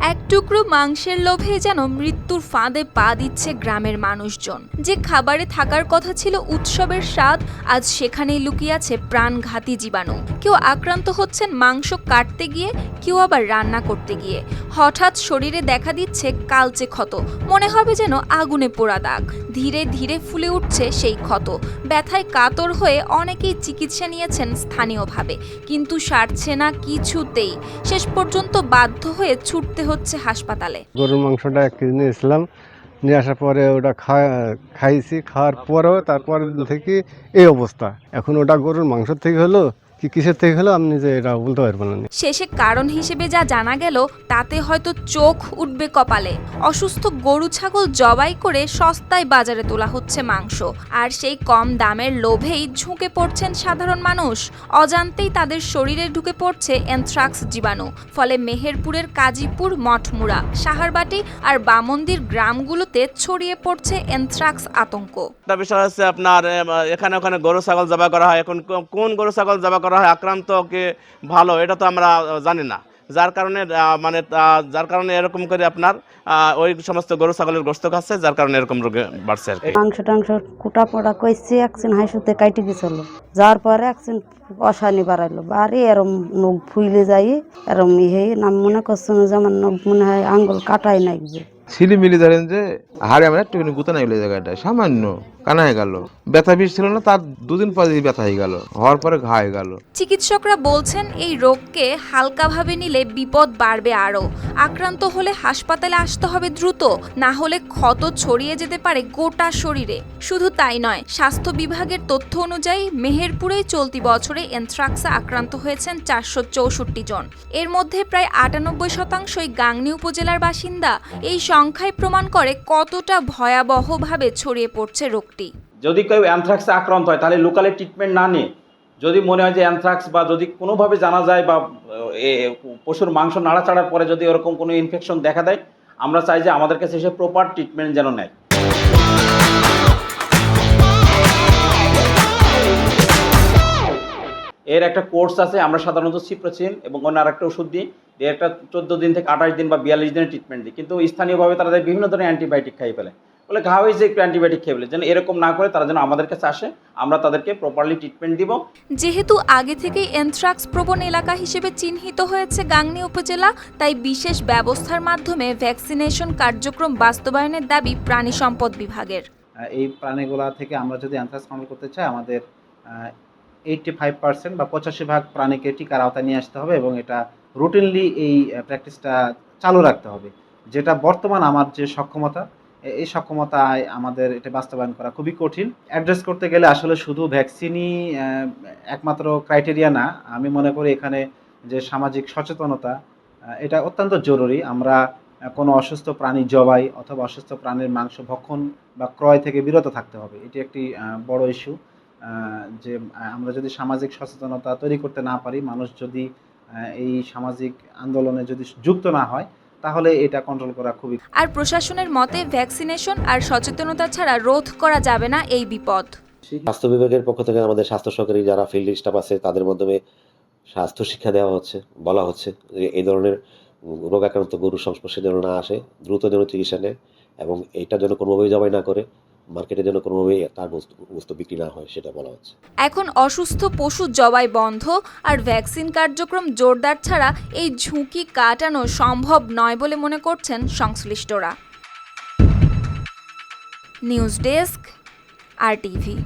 এক টুকরো মাংসের লোভে যেন মৃত্যুর ফাঁদে পা দিচ্ছে গ্রামের মানুষজন। যে খাবারে থাকার কথা ছিল উৎসবের স্বাদ, আজ সেখানেই লুকিয়ে আছে প্রাণঘাতী জীবাণু। কেউ আক্রান্ত হচ্ছেন মাংস কাটতে গিয়ে, কেউ আবার রান্না করতে গিয়ে। হঠাৎ শরীরে দেখা দিচ্ছে কালচে ক্ষত। মনে হবে যেন আগুনে পোড়া দাগ। ধীরে ধীরে ফুলে উঠছে সেই ক্ষত। ব্যথায় কাতর হয়ে অনেকেই চিকিৎসা নিয়েছেন স্থানীয়ভাবে। কিন্তু সারছে না কিছুতেই। শেষ পর্যন্ত বাধ্য হয়ে ছুটতে হচ্ছে হাসপাতালে। গরুর মাংসটা এক কেজি নিয়েছিলাম। নিয়ে আসার পরে ওটা খাইছি, খাওয়ার পরেও তারপর থেকে এই অবস্থা। এখন ওটা গরুর মাংস থেকে হলো কি কিসের থেকে হলো আমি নিজে এটা বলতে পারব না। শেষে কারণ হিসেবে যা জানা গেল তাতে হয়তো চোখ উঠবে কপালে। অসুস্থ গরু ছাগল জবাই করে সস্তায় বাজারে তোলা হচ্ছে মাংস। আর সেই কম দামের লোভেই ঝুঁকে পড়ছেন সাধারণ মানুষ। অজান্তেই তাদের শরীরে ঢুকে পড়ছে অ্যানথ্রাক্স জীবাণু। ফলে মেহেরপুরের কাজীপুর মঠমুড়া সাহারবাটি আর বামন্দির গ্রামগুলোতে ছড়িয়ে পড়ছে অ্যানথ্রাক্স আতঙ্ক। বিষয় হচ্ছে আপনার এখানে ওখানে গরু ছাগল জবা করা হয়। এখন কোন গরু ছাগল জবা করা হয় আক্রান্ত কে ভালো এটা তো আমরা জানি না। যার কারণে মানে যার কারণে এরকম করে আপনার ওই সমস্ত গরু ছাগলের গোস্ত খাচ্ছে যার কারণে এরকম রোগে বাড়ছে আর কি। মাংস টাংস কুটা পোড়া কইছি একদিন হাসুতে কাইটে গেছিল যাওয়ার পরে একদিন অশানি বাড়াইলো। বাড়ি এরম নখ ফুইলে যাই এরম ইহে নাম মনে করছে যে আমার নখ মনে হয় আঙ্গুল কাটাই নাকবে ছিলিমিলি ধরেন যে হাড়ে আমার একটুখানি গুতা নাই জায়গাটা সামান্য। কানা হয়ে গেল। ব্যথা বিষ ছিল না, তার দুদিন পরে ব্যথা হয়ে গেল। হওয়ার পরে ঘা হয়ে গেল। চিকিৎসকরা বলছেন, এই রোগকে হালকাভাবে নিলে বিপদ বাড়বে আরও। আক্রান্ত হলে হাসপাতালে আসতে হবে দ্রুত, না হলে ক্ষত ছড়িয়ে যেতে পারে গোটা শরীরে। শুধু তাই নয়, স্বাস্থ্য বিভাগের তথ্য অনুযায়ী মেহেরপুরেই চলতি বছরে এনথ্রাক্সে আক্রান্ত হয়েছেন চারশো চৌষট্টি জন। এর মধ্যে প্রায় আটানব্বই শতাংশই গাংনী উপজেলার বাসিন্দা। এই সংখ্যাই প্রমাণ করে কতটা ভয়াবহভাবে ছড়িয়ে পড়ছে রোগটি। যদি কেউ অ্যানথ্রাক্সে আক্রান্ত হয়, তাহলে লোকালে ট্রিটমেন্ট না নিয়ে যদি মনে হয় যে অ্যানথ্রাক্স বা যদি কোনোভাবে জানা যায় বা পশুর মাংস নাড়াচাড়ার পরে যদি ওরকম কোনো ইনফেকশন দেখা দেয়, আমরা চাই যে আমাদের কাছে এসে প্রপার ট্রিটমেন্ট যেন নেয়। এর একটা কোর্স আছে, আমরা সাধারণত সিপ্রোসিন এবং অন্য আরেকটা ওষুধ দিই এর একটা চোদ্দ দিন থেকে আঠাশ দিন বা বিয়াল্লিশ দিনের ট্রিটমেন্ট দিই। কিন্তু স্থানীয়ভাবে তারা বিভিন্ন ধরনের অ্যান্টিবায়োটিক খাই ফেলে। বলে ঘা হয়েছে একটু অ্যান্টিবায়োটিক খেয়ে যেন এরকম না করে তারা যেন আমাদের কাছে আসে আমরা তাদেরকে প্রপারলি ট্রিটমেন্ট দিব। যেহেতু আগে থেকেই এনথ্রাক্স প্রবণ এলাকা হিসেবে চিহ্নিত হয়েছে গাংনী উপজেলা তাই বিশেষ ব্যবস্থার মাধ্যমে ভ্যাকসিনেশন কার্যক্রম বাস্তবায়নের দাবি প্রাণী সম্পদ বিভাগের। এই প্রাণীগুলা থেকে আমরা যদি অ্যানথ্রাক্স কন্ট্রোল করতে চাই আমাদের এইটটি ফাইভ পার্সেন্ট বা পঁচাশি ভাগ প্রাণীকে টিকার আওতায় নিয়ে আসতে হবে এবং এটা রুটিনলি এই প্র্যাকটিসটা চালু রাখতে হবে। যেটা বর্তমান আমার যে সক্ষমতা এই সক্ষমতায় আমাদের এটা বাস্তবায়ন করা খুবই কঠিন। অ্যাড্রেস করতে গেলে আসলে শুধু ভ্যাকসিনই একমাত্র ক্রাইটেরিয়া না। আমি মনে করি এখানে যে সামাজিক সচেতনতা এটা অত্যন্ত জরুরি। আমরা কোনো অসুস্থ প্রাণী জবাই অথবা অসুস্থ প্রাণীর মাংস ভক্ষণ বা ক্রয় থেকে বিরত থাকতে হবে। এটি একটি বড় ইস্যু যে আমরা যদি সামাজিক সচেতনতা তৈরি করতে না পারি, মানুষ যদি এই সামাজিক আন্দোলনে যদি যুক্ত না হয় তাহলে এটা কন্ট্রোল করা খুবই আর প্রশাসনের মতে ভ্যাকসিনেশন আর সচেতনতা ছাড়া রোধ করা যাবে না এই বিপদ। স্বাস্থ্য বিভাগের পক্ষ থেকে আমাদের স্বাস্থ্য সহকারী যারা ফিল্ড স্টাফ আছে তাদের মাধ্যমে স্বাস্থ্য শিক্ষা দেওয়া হচ্ছে বলা হচ্ছে যে এই ধরনের রোগাক্রান্ত গরুর সংস্পর্শে যেন না আসে দ্রুত যেন চিকিৎসা নেয় এবং এটা যেন কোনোভাবেই জবাই না করে। মার্কেটে যেন তার বস্তু বিক্রি না হয়, সেটা বলা হচ্ছে। এখন অসুস্থ পশু জবাই বন্ধ, আর ভ্যাকসিন কার্যক্রম জোরদার ছাড়া এই ঝুঁকি কাটানো সম্ভব নয় বলে মনে করছেন সংশ্লিষ্টরা। News desk, R TV.